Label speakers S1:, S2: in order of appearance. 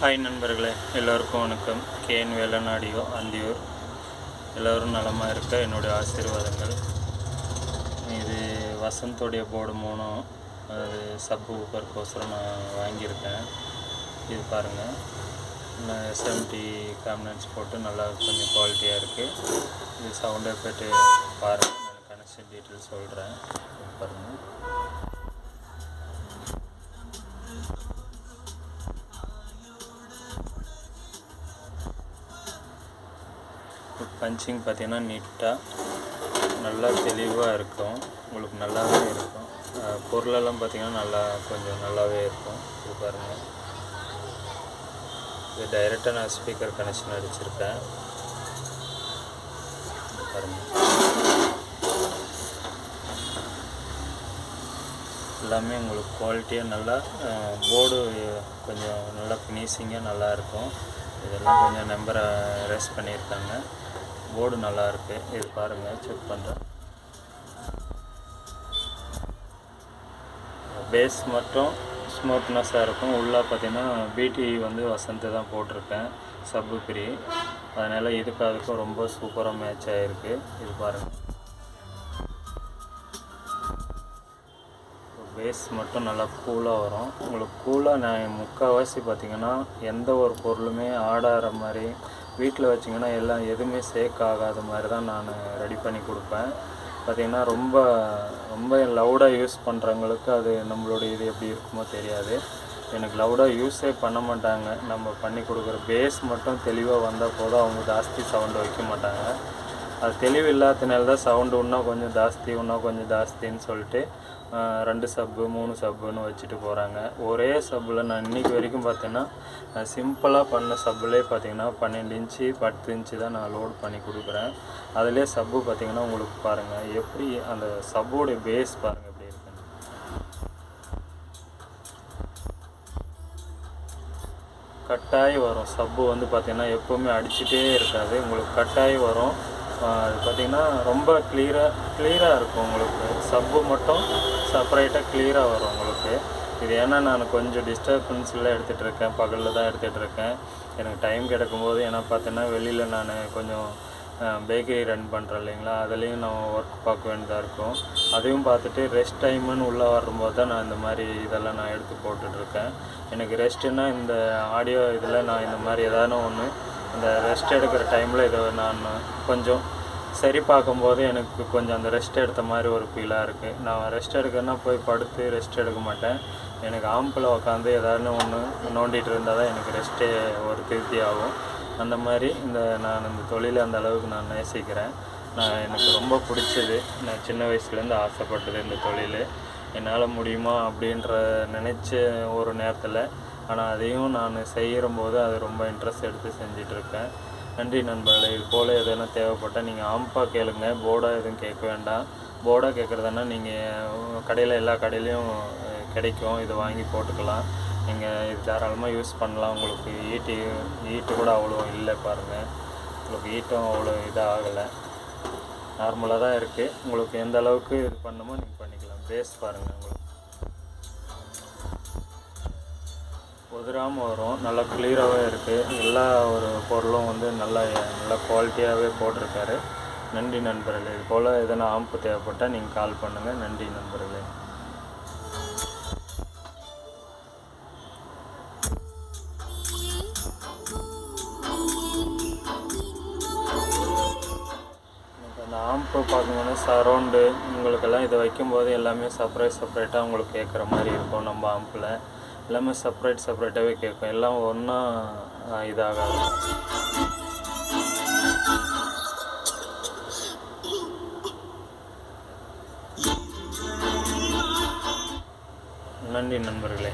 S1: Hi நண்பர்களே எல்லோருக்கும் வணக்கம். கேன் வேலநாடியோ அந்தியூர். எல்லோரும் நலமாக இருக்க என்னுடைய ஆசீர்வாதங்கள். இது வசந்தோடைய போர்டு மூணும் அது சப்பு ஊப்பருக்கோசரம் நான் வாங்கியிருக்கேன். இது பாருங்கள் நான் எஸ்எம்டி காம்பினன்ஸ் போட்டு நல்லா கொஞ்சம் குவாலிட்டியாக இருக்குது இது சவுண்ட் போய்ட்டு பாருங்கள் நான் கனெக்ஷன் டீட்டெயில் சொல்கிறேன் பாருங்கள் பஞ்சிங் பார்த்தீங்கன்னா நீட்டாக நல்லா தெளிவாக இருக்கும். உங்களுக்கு நல்லாவே இருக்கும். பொருளெல்லாம் பார்த்திங்கன்னா நல்லா கொஞ்சம் நல்லாவே இருக்கும். இது பாருங்கள் இது டைரெக்டாக நான் ஸ்பீக்கர் கனெக்ஷன் அடிச்சிருக்கேன். பாருங்கள் எல்லாமே உங்களுக்கு குவாலிட்டியாக நல்லா போர்டு கொஞ்சம் நல்லா ஃபினிஷிங்காக நல்லா இருக்கும். இதெல்லாம் கொஞ்சம் நம்பரை ரெஸ்ட் பண்ணியிருக்காங்க. போர்டு நல்லாயிருக்கு இது பாருங்கள் செக் பண்ணுறேன் பேஸ் மட்டும் ஸ்மூத்னஸாக இருக்கும். உள்ளே பார்த்தீங்கன்னா பிடி வந்து வசந்த் தான் போட்டிருக்கேன். சப்பு பிரி அதனால் இதுக்கு அதுக்கும் ரொம்ப சூப்பராக மேட்ச் ஆகிருக்கு இது பாருங்கள் பேஸ் மட்டும் நல்லா கூலாக வரும். உங்களுக்கு கூலாக நான் முக்கால்வாசி பார்த்தீங்கன்னா எந்த ஒரு பொருளுமே ஆடாகிற மாதிரி வீட்டில் வச்சிங்கன்னா எல்லாம் எதுவுமே சேக் ஆகாத மாதிரி தான் நான் ரெடி பண்ணி கொடுப்பேன். பார்த்திங்கன்னா ரொம்ப ரொம்ப லவுடாக யூஸ் பண்ணுறவங்களுக்கு அது நம்மளுடைய இது எப்படி இருக்குமோ தெரியாது. எனக்கு லவுடாக யூஸே பண்ண மாட்டாங்க. நம்ம பண்ணி கொடுக்குற பேஸ் மட்டும் தெளிவாக வந்தால் போதும். அவங்க ஜாஸ்தி சவுண்டு வைக்க மாட்டாங்க. அது தெளிவு இல்லாதனால தான் சவுண்டு இன்னும் கொஞ்சம் ஜாஸ்தி இன்னும் கொஞ்சம் ஜாஸ்தின்னு சொல்லிட்டு ரெண்டு சப்பு மூணு சப்புன்னு வச்சுட்டு போகிறாங்க ஒரே சப்பில் நான் இன்றைக்கி வரைக்கும் பார்த்தீங்கன்னா சிம்பிளாக பண்ண சப்புலே பார்த்தீங்கன்னா பன்னெண்டு இன்ச்சு பத்து இன்ச்சு தான் நான் லோட் பண்ணி கொடுக்குறேன். அதிலே சப்பு பார்த்தீங்கன்னா உங்களுக்கு பாருங்கள் எப்படி அந்த சப்போடைய பேஸ் பாருங்கள் எப்படி இருக்குன்னு. கட்டாயி வரும். சப்பு வந்து பார்த்திங்கன்னா எப்போவுமே அடிச்சுட்டே இருக்காது. உங்களுக்கு கட்டாயி வரும். அது பார்த்தீங்கன்னா ரொம்ப கிளியராக கிளியராக இருக்கும் உங்களுக்கு. சப்பு மட்டும் செப்பரேட்டாக கிளியராக வரும் உங்களுக்கு. இது ஏன்னா நான் கொஞ்சம் டிஸ்டர்பன்ஸில் எடுத்துகிட்டு இருக்கேன் பகலில் தான் எடுத்துகிட்டு இருக்கேன். எனக்கு டைம் கிடைக்கும்போது ஏன்னா பார்த்தீங்கன்னா வெளியில் நான் கொஞ்சம் பேக்கரி ரன் பண்ணுறேன் இல்லைங்களா? அதுலேயும் நான் ஒர்க் பார்க்க வேண்டியதாக இருக்கும். அதையும் பார்த்துட்டு ரெஸ்ட் டைமுன்னு உள்ளே வரும்போது தான் நான் இந்த மாதிரி இதெல்லாம் நான் எடுத்து போட்டுட்ருக்கேன் எனக்கு ரெஸ்ட்டுன்னா இந்த ஆடியோ இதில் நான் இந்த மாதிரி ஏதாவது ஒன்று இந்த ரெஸ்ட் எடுக்கிற டைமில் இதை நான் கொஞ்சம் சரி பார்க்கும்போது எனக்கு கொஞ்சம் அந்த ரெஸ்ட் எடுத்த மாதிரி ஒரு ஃபீலாக இருக்குது நான் ரெஸ்ட் எடுக்கணும்னா போய் படுத்து ரெஸ்ட் எடுக்க மாட்டேன். எனக்கு ஆம்பில் உட்காந்து ஏதாவது ஒன்று நோண்டிகிட்டு இருந்தால் தான் எனக்கு ரெஸ்ட்டே ஒரு திருப்தி ஆகும். அந்த மாதிரி இந்த நான் இந்த தொழிலை அந்த அளவுக்கு நான் நேசிக்கிறேன். நான் எனக்கு ரொம்ப பிடிச்சது. நான் சின்ன வயசுலேருந்து ஆசைப்பட்டது இந்த தொழில். என்னால் முடியுமா அப்படின்ற நினச்ச ஒரு நேரத்தில் ஆனால் அதையும் நான் செய்கிறம்போது அது ரொம்ப இன்ட்ரெஸ்ட் எடுத்து செஞ்சிட்ருக்கேன். நன்றி நண்பர்களே. இது போல் எதனா தேவைப்பட்டால் நீங்கள் ஆம்பா கேளுங்க. போர்டா எதுவும் கேட்க வேண்டாம். போர்டாக கேட்குறதுனா நீங்கள் கடையில் எல்லா கடையிலையும் கிடைக்கும். இதை வாங்கி போட்டுக்கலாம். நீங்கள் இது தாராளமாக யூஸ் பண்ணலாம். உங்களுக்கு ஈட்டு ஈட்டு கூட அவ்வளோ இல்லை பாருங்கள் உங்களுக்கு ஈட்டும் அவ்வளோ இதாக ஆகலை நார்மலாக தான் இருக்குது உங்களுக்கு எந்த அளவுக்கு இது பண்ணுமோ நீங்கள் பண்ணிக்கலாம். பேஸ் பாருங்கள் உதிராமல் வரும். நல்லா கிளியராகவே இருக்குது எல்லா ஒரு பொருளும் வந்து நல்லா நல்லா குவாலிட்டியாகவே போட்டிருக்காரு. நன்றி நண்பர்களே. இது போல் எதனா ஆம்பு தேவைப்பட்டால் நீங்கள் கால் பண்ணுங்கள் நன்றி நண்பர்களே. எனக்கு அந்த சரௌண்டு உங்களுக்கெல்லாம் இதை வைக்கும்போது எல்லாமே செப்பரேட் செப்பரேட்டாக உங்களுக்கு கேட்குற மாதிரி இருக்கும் நம்ம ஆம்பில் எல்லாமே செப்பரேட் செப்பரேட்டாகவே கேட்கும் எல்லாம் ஒன்றா இதாகாது. நன்றி நண்பர்களே.